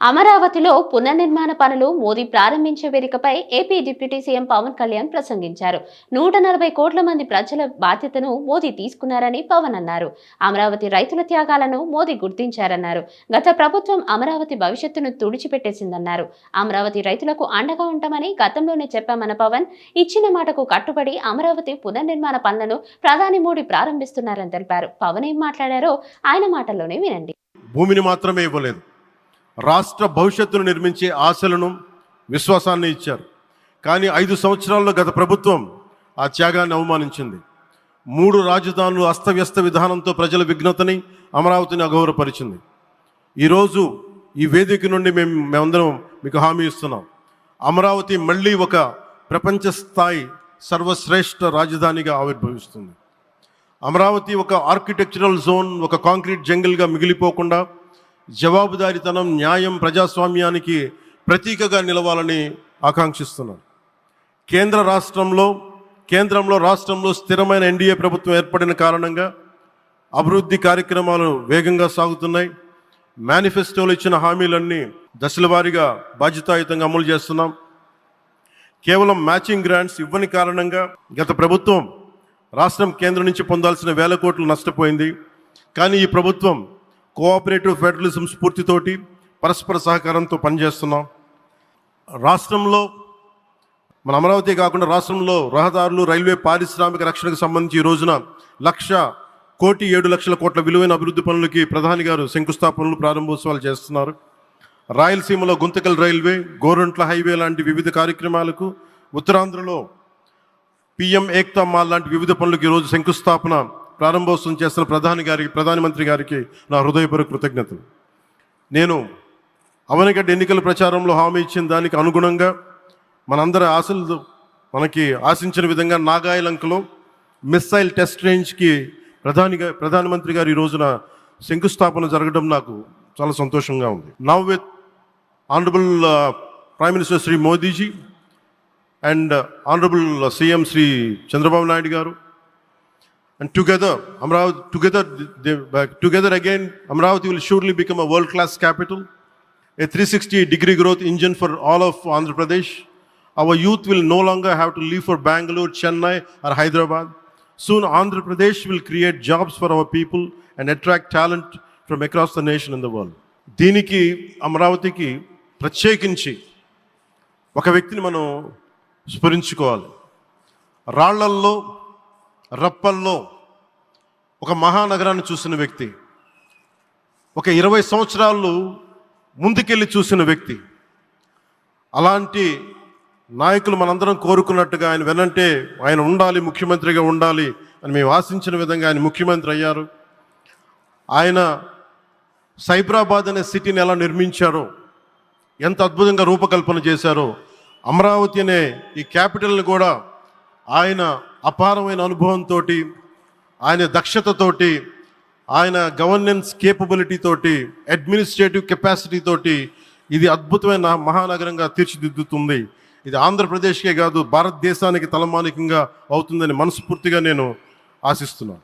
అమరావతిలో పునర్నిర్మాణ పనులు మోదీ ప్రారంభించే వేదికపై AP deputy CM Pawan Kalyan ప్రసంగించారు. నూట నలభై కోట్ల మంది ప్రజల బాధ్యతను మోదీ తీసుకున్నారని పవన్ అన్నారు. అమరావతి రైతుల త్యాగాలను మోదీ గుర్తించారన్నారు. గత ప్రభుత్వం అమరావతి భవిష్యత్తును తుడిచిపెట్టేసిందన్నారు. అమరావతి రైతులకు అండగా ఉంటామని గతంలోనే చెప్పామన్న పవన్ ఇచ్చిన మాటకు కట్టుబడి అమరావతి పునర్నిర్మాణ పనులను ప్రధాని మోడీ ప్రారంభిస్తున్నారని తెలిపారు. పవన్ ఏం మాట్లాడారో ఆయన మాటల్లోనే వినండి. భూమిని మాత్రమే ఇవ్వలేదు. రాష్ట్ర భవిష్యత్తును నిర్మించే ఆశలను విశ్వాసాన్ని ఇచ్చారు. కానీ ఐదు సంవత్సరాల్లో గత ప్రభుత్వం ఆ త్యాగాన్ని అవమానించింది. మూడు రాజధానులు అస్తవ్యస్త విధానంతో ప్రజల విఘ్నతని అమరావతిని అగౌరవపరిచింది. ఈరోజు ఈ వేదిక నుండి మేము మేమందరం మీకు హామీ ఇస్తున్నాం. అమరావతి మళ్ళీ ఒక ప్రపంచ స్థాయి సర్వశ్రేష్ఠ రాజధానిగా ఆవిర్భవిస్తుంది. అమరావతి ఒక ఆర్కిటెక్చరల్ జోన్ ఒక కాంక్రీట్ జంగిల్గా మిగిలిపోకుండా జవాబుదారితనం న్యాయం ప్రజాస్వామ్యానికి ప్రతీకగా నిలవాలని ఆకాంక్షిస్తున్నాను. కేంద్ర రాష్ట్రంలో కేంద్రంలో రాష్ట్రంలో స్థిరమైన ఎన్డీఏ ప్రభుత్వం ఏర్పడిన కారణంగా అభివృద్ధి కార్యక్రమాలు వేగంగా సాగుతున్నాయి. మేనిఫెస్టోలో ఇచ్చిన హామీలన్నీ దశల వారీగా బాధ్యతాయుతంగా అమలు చేస్తున్నాం. కేవలం మ్యాచింగ్ గ్రాంట్స్ ఇవ్వని కారణంగా గత ప్రభుత్వం రాష్ట్రం కేంద్రం నుంచి పొందాల్సిన వేల కోట్లు నష్టపోయింది. కానీ ఈ ప్రభుత్వం కోఆపరేటివ్ ఫెడరలిజం స్ఫూర్తితోటి పరస్పర సహకారంతో పనిచేస్తున్నాం. రాష్ట్రంలో మన అమరావతి కాకుండా రాష్ట్రంలో రహదారులు రైల్వే పారిశ్రామిక రక్షణకు సంబంధించి ఈ రోజున లక్ష కోటి ఏడు లక్షల కోట్ల విలువైన అభివృద్ధి పనులకి ప్రధాని గారు శంకుస్థాపనలు ప్రారంభోత్సవాలు చేస్తున్నారు. రాయలసీమలో గుంతకల్ రైల్వే గోరంట్ల హైవే లాంటి వివిధ కార్యక్రమాలకు ఉత్తరాంధ్రలో పిఎం ఏక్తా మాల్ లాంటి వివిధ పనులకు ఈరోజు శంకుస్థాపన ప్రారంభోత్సవం చేస్తున్న ప్రధాని గారికి ప్రధానమంత్రి గారికి నా హృదయపూర్వక కృతజ్ఞతలు. నేను అవనగడ్డ ఎన్నికల ప్రచారంలో హామీ ఇచ్చిన దానికి అనుగుణంగా మనందరి ఆశలు మనకి ఆశించిన విధంగా నాగాయలంకలో మిస్సైల్ టెస్ట్ రేంజ్కి ప్రధానిగా ప్రధానమంత్రి గారు ఈ రోజున శంకుస్థాపన జరగడం నాకు చాలా సంతోషంగా ఉంది. Now with honourable prime minister Shri Modiji and honourable CM Shri Chandrababu Naidu గారు and together Amaravati together together again Amaravati will surely become a world class capital a three sixty degree growth engine for all of Andhra Pradesh our youth will no longer have to leave for Bengaluru Chennai or Hyderabad soon Andhra Pradesh will create jobs for our people and attract talent from across the nation in the world దీనికి అమరావతికి ప్రత్యేకించి ఒక వ్యక్తిని మనం స్ఫురించుకోవాలి రాళ్ళల్లో రప్పల్లో ఒక మహానగరాన్ని చూసిన వ్యక్తి ఒక ఇరవై సంవత్సరాలు ముందుకెళ్ళి చూసిన వ్యక్తి. అలాంటి నాయకులు మనందరం కోరుకున్నట్టుగా ఆయన వెనంటే ఆయన ఉండాలి ముఖ్యమంత్రిగా ఉండాలి అని మేము ఆశించిన విధంగా ఆయన ముఖ్యమంత్రి అయ్యారు. ఆయన సైబరాబాద్ అనే సిటీని ఎలా నిర్మించారో ఎంత అద్భుతంగా రూపకల్పన చేశారో అమరావతి అనే ఈ క్యాపిటల్ని కూడా ఆయన అపారమైన అనుభవంతో ఆయన దక్షతతోటి ఆయన గవర్నెన్స్ కేపబిలిటీ తోటి అడ్మినిస్ట్రేటివ్ కెపాసిటీ తోటి ఇది అద్భుతమైన మహానగరంగా తీర్చిదిద్దుతుంది. ఇది ఆంధ్రప్రదేశ్కే కాదు భారతదేశానికి తలమానికంగా అవుతుందని మనస్ఫూర్తిగా నేను ఆశిస్తున్నాను.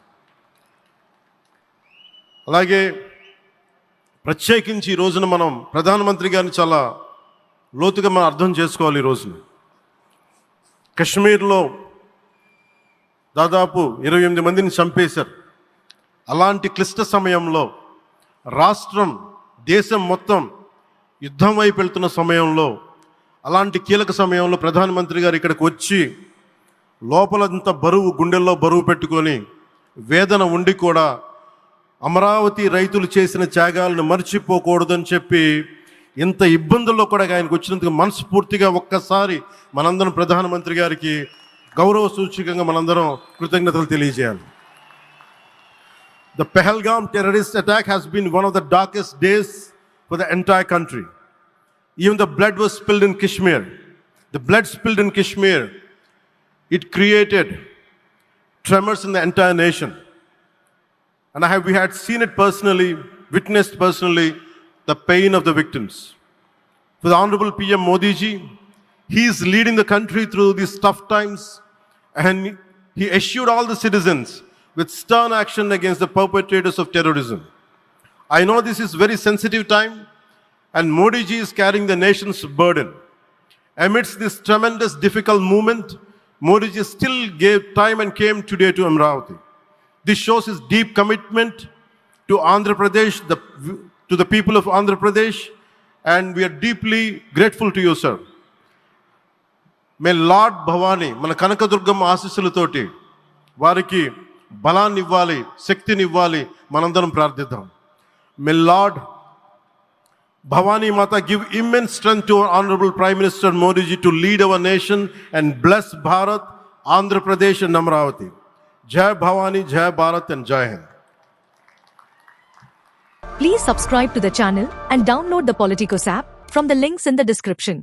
అలాగే ప్రత్యేకించి ఈ రోజున మనం ప్రధానమంత్రి గారిని చాలా లోతుగా మనం అర్థం చేసుకోవాలి ఈ రోజున. కశ్మీర్లో దాదాపు ఇరవై ఎనిమిది మందిని చంపేశారు. అలాంటి క్లిష్ట సమయంలో రాష్ట్రం దేశం మొత్తం యుద్ధం వైపు వెళ్తున్న సమయంలో అలాంటి కీలక సమయంలో ప్రధానమంత్రి గారు ఇక్కడికి వచ్చి లోపలంత బరువు గుండెల్లో బరువు పెట్టుకొని వేదన ఉండి కూడా అమరావతి రైతులు చేసిన త్యాగాలను మర్చిపోకూడదని చెప్పి ఇంత ఇబ్బందుల్లో కూడా ఆయనకు వచ్చినందుకు మనస్ఫూర్తిగా ఒక్కసారి మనందరం ప్రధానమంత్రి గారికి గౌరవ సూచకంగా మనందరం కృతజ్ఞతలు తెలియజేయాలి The Pahalgam terrorist attack has been one of the darkest days for the entire country. Even the blood was spilled in Kashmir. The blood spilled in Kashmir. It created tremors in the entire nation. And I have, we had seen it personally, witnessed personally, the pain of the victims. For the Honorable PM Modi ji, he is leading the country through these tough times and he assured all the citizens with stern action against the perpetrators of terrorism. I know this is very sensitive time and Modi ji is carrying the nation's burden. Amidst this tremendous difficult movement, Modi ji still gave time and came today to Amravati. This shows his deep commitment to Andhra Pradesh, the, to the people of Andhra Pradesh, and we are deeply grateful to you, sir. May lord Bhavani మన కనకదుర్గమ్మ ఆశీస్సులతోటి వారికి బలాన్ని ఇవ్వాలి శక్తిని ఇవ్వాలి మనందరం ప్రార్థిద్దాం may Lord Bhavani Mata give immense strength to honourable prime minister Modiji to lead our nation and bless Bharat Andhra Pradesh and Amaravati Jaya Bhavani Jaya Bharat and Jaya Hind Please subscribe to the channel and download the Politicos app from the links in the description.